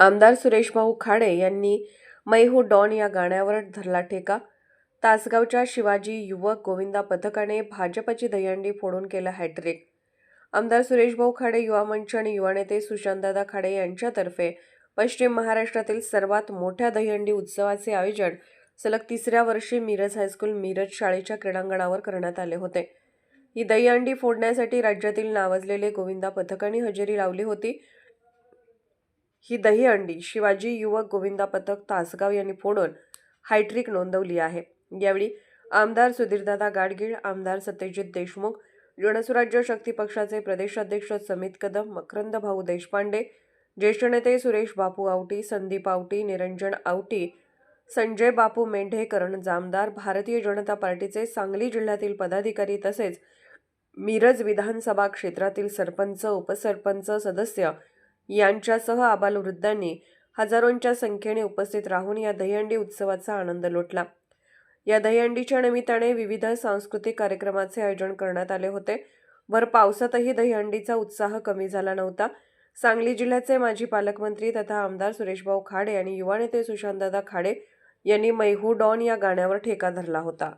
आमदार सुरेशभाऊ खाडे यांनी मैहू हो डॉन या गाण्यावर धरला ठेका. तासगावच्या शिवाजी युवक गोविंदा पथकाने भाजपची दहीहंडी फोडून केलं हॅट्रिक. आमदार सुरेशभाऊ खाडे युवा मंच आणि युवा नेते सुशांतदादा खाडे यांच्यातर्फे पश्चिम महाराष्ट्रातील सर्वात मोठ्या दहीहंडी उत्सवाचे आयोजन सलग तिसऱ्या वर्षी मिरज हायस्कूल मिरज शाळेच्या क्रीडांगणावर करण्यात आले होते. ही दहीहंडी फोडण्यासाठी राज्यातील नावाजलेले गोविंदा पथकाने हजेरी लावली होती. ही दहीहंडी शिवाजी युवक गोविंदा पथक तासगाव यांनी फोडून हायट्रिक नोंदवली आहे. यावेळी आमदार सुधीरदादा गाडगीळ आमदार सत्यजित देशमुख जनसुराज्य शक्ती पक्षाचे प्रदेशाध्यक्ष समित कदम मकरंद भाऊ देशपांडे ज्येष्ठ नेते सुरेश बापू आवटी संदीप आवटी निरंजन आवटी संजय बापू मेंढे करण जामदार भारतीय जनता पार्टीचे सांगली जिल्ह्यातील पदाधिकारी तसेच मिरज विधानसभा क्षेत्रातील सरपंच उपसरपंच सदस्य यांच्यासह आबालवृद्धांनी हजारोंच्या संख्येने उपस्थित राहून या दहीहंडी उत्सवाचा आनंद लुटला. या दहीहंडीच्या निमित्ताने विविध सांस्कृतिक कार्यक्रमाचे आयोजन करण्यात आले होते. भर पावसातही दहीहंडीचा उत्साह कमी झाला नव्हता. सांगली जिल्ह्याचे माजी पालकमंत्री तथा आमदार सुरेशभाऊ खाडे आणि युवा नेते सुशांतदादा खाडे यांनी मैहू डॉन या गाण्यावर ठेका धरला होता.